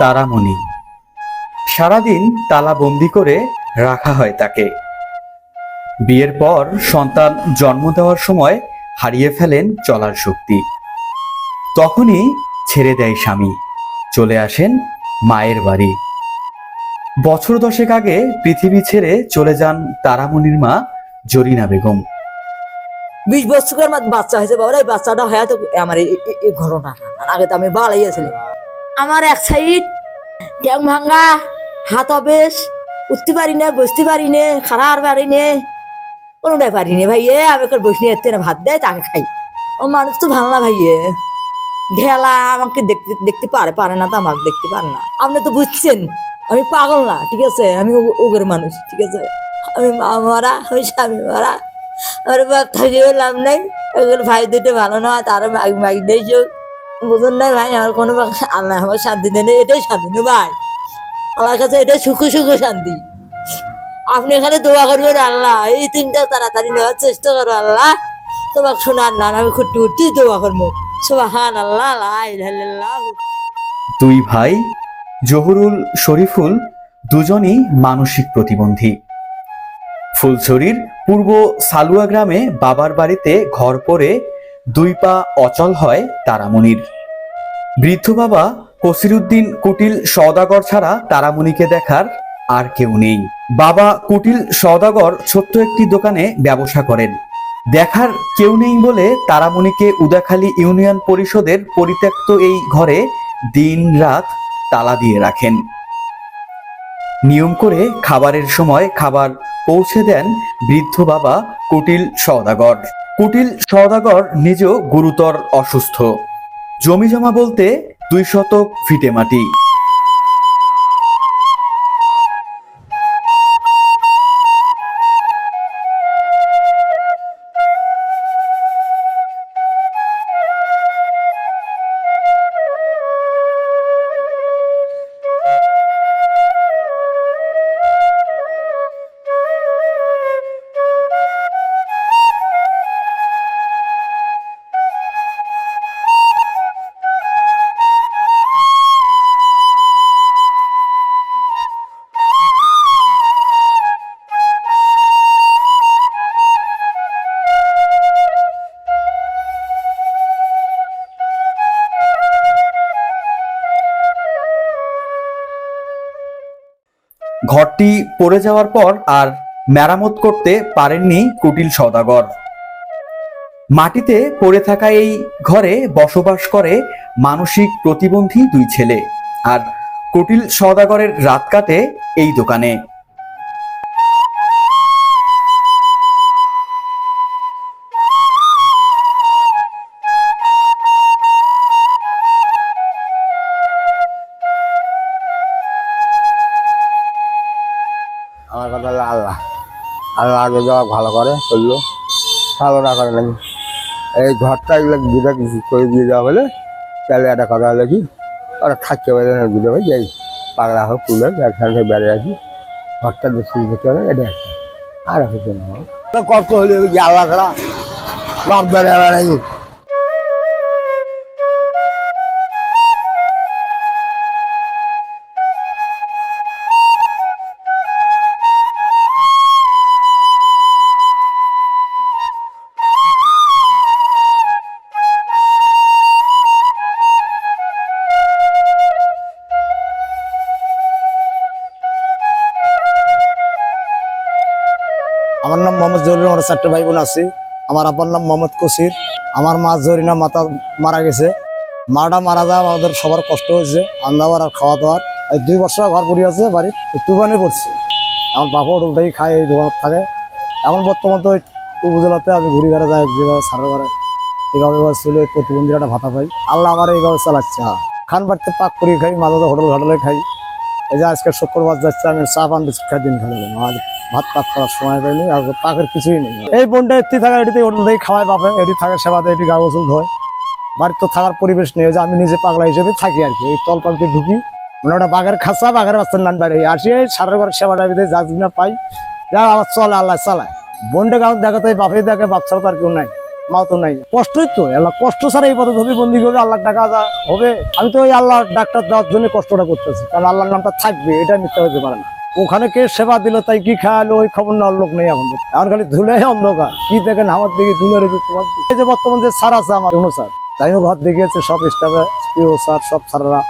তারামণি। সারাদিন তালাবন্দি করে রাখা হয় তাকে। বিয়ের পর সন্তান জন্ম দেওয়ার সময় হারিয়ে ফেলেন চলার শক্তি। তখনই ছেড়ে দেয় স্বামী। চলে আসেন মায়ের বাড়ি। বছর দশেক আগে পৃথিবী ছেড়ে চলে যান তারামণির মা জরিনা বেগম। বিশ মধ্যে বাচ্চা হয়েছে বাবা এই বাচ্চাটা হয়তো আমার এই- ঘটনাটা আগে তো আমি বাড়াইয়াছিলাম। আমার এক সাইড ট্যাং ভাঙ্গা হাত অবেশ, উঠতে পারি না, বসতে পারি না খারাপ পারি নে। কোনোটাই পারি না ভাই এ আমি একবার বসে নিয়ে এতে ভাত দেয়, তাকে খাই। ও মানুষ তো ভালো না ভাইয়ে। ঢেলা আমাকে দেখতে দেখতে পারে পারে না তো আমাকে দেখতে পারে না। আপনি তো বুঝছেন, আমি পাগল না, ঠিক আছে? আমি ওগের মানুষ, ঠিক আছে? আমি মা মারা, আমি স্বামী মারা। আর বাপ থাকিও লাভ নাই ওগুলো ভাই দুটো ভালো না তারা মাগ মাগ দিয়েছ বুঝুন না ভাই, আমার কোনো আল্লাহ আমার শান্তি দেন এটাই শান্তি না ভাই। আমার কাছে এটাই সুখ সুখ শান্তি। আপনি এখানে দোয়া করবেন আল্লাহ, এই তিনটা তাড়াতাড়ি নেওয়ার চেষ্টা করো আল্লাহ। তোমাকে শোনার না আমি খুঁটি উঠতে দোয়া করব। সুবাহান আল্লাহ দুই ভাই, জহুরুল, শরীফুল, দুজনই মানসিক প্রতিবন্ধী। ফুলছড়ির পূর্ব সালুয়া গ্রামে বাবার বাড়িতে ঘর পড়ে দুই পা অচল হয় তারামণির। বৃদ্ধ বাবা কসিরুদ্দিন কুটিল সওদাগর ছাড়া তারামণিকে দেখার আর কেউ নেই। বাবা কুটিল সওদাগর ছোট্ট একটি দোকানে ব্যবসা করেন। দেখার কেউ নেই বলে তারামণিকে উদাখালী ইউনিয়ন পরিষদের পরিত্যক্ত এই ঘরে দিন রাত তালা দিয়ে রাখেন। নিয়ম করে খাবারের সময় খাবার পৌঁছে দেন বৃদ্ধ বাবা কুটিল সওদাগর। কুটিল সওদাগর নিজেও গুরুতর অসুস্থ। জমি জমা বলতে দুই শতক ফিটে মাটি। ঘরটি পড়ে যাওয়ার পর আর মেরামত করতে পারেননি কুটিল সদাগর। মাটিতে পড়ে থাকা এই ঘরে বসবাস করে মানসিক প্রতিবন্ধী দুই ছেলে। আর কুটিল সদাগরের রাত কাটে এই দোকানে। আগে যাওয়া ভালো করে করল ভালো না করে নাকি? এই ঘরটা এগুলো দুটো করে দিয়ে দেওয়া হলে? তাহলে একটা কথা হলো কি, ওরা থাকতে পারে না দুটো ভাই যাই পাগলা হোক তুলে একসাথে বেড়ে আছি ঘরটা বেশি দিতে হবে, এটা আর কিছু কষ্ট হলে আল্লাহ ছাড়া বাপ বেড়ে বেড়াই। আমার নাম মোহাম্মদ জহুরুল আমার চারটে ভাই বোন আছে। আমার আব্বার নাম মোহাম্মদ কসির। আমার মা জরিনা মাতা মারা গেছে। মাটা মারা যাওয়া আমাদের সবার কষ্ট হয়েছে রান্না আর খাওয়া দাওয়ার এই দুই বছর ঘর পড়ে আছে, বাড়ির তুবানে পড়ছে। আমার বাবা ওটাই খায়, এই দোকান থাকে। এখন বর্তমান তো উপজেলাতে আমি ঘুরি ঘরে যাই, যেভাবে সারের ঘরে। এইভাবে চলে প্রতিবন্ধীরা একটা ভাতা পাই। আল্লাহ আমার এইভাবে চালাচ্ছে। হ্যাঁ। খান বাড়িতে পাক করে খাই, মাঝে হোটেল হোটেলে খাই। এই যে আজকে শুক্রবার যাচ্ছে, আমি চা পান, বিস্কুট খাই, দিন আর ভাত পাত করার সময় পাইনি আর পাকের কিছুই নেই। এই বোনটা এটি থাকা, এটিতে হোটেল থেকে খাওয়াই পাবে এটি থাকার সেবাতে, এটি গা গোসল ধোয়। বাড়ির তো থাকার পরিবেশ নেই যে আমি নিজে পাগলা হিসেবে থাকি আর কি, এই তল পালতে ঢুকি। মানে ওটা বাঘের খাঁচা, বাঘের বাচ্চার নান বাড়ি। আসি সারের ঘরের সেবাটা ভিতরে যা না পাই, যা আমার চলে, আল্লাহ চালায়। বোনটা গাঁও দেখাতে বাপে দেখে বাচ্চাও তার কেউ নাই মা তো নাই। কষ্টই তো, আল্লাহ কষ্ট ছাড়া এই পথে ধবি বন্দি হবে আল্লাহ টাকা হবে। আমি তো ওই আল্লাহ ডাক্তার দেওয়ার জন্য কষ্টটা করতেছি, কারণ আল্লাহর নামটা থাকবে, এটা মিথ্যা হতে পারে না। ওখানে কে সেবা দিল, তাই কি খাওয়ালো ওই খবর না লোক নেই এখন আর খালি ধুলে অন্ধকার। কি দেখেন, আমার দিকে ধুলে রেখে তোমার যে বর্তমান যে সার আছে আমার, অনুসার। তাই তাইও ঘর দেখিয়েছে, সব স্টাফে স্যার, সব স্যাররা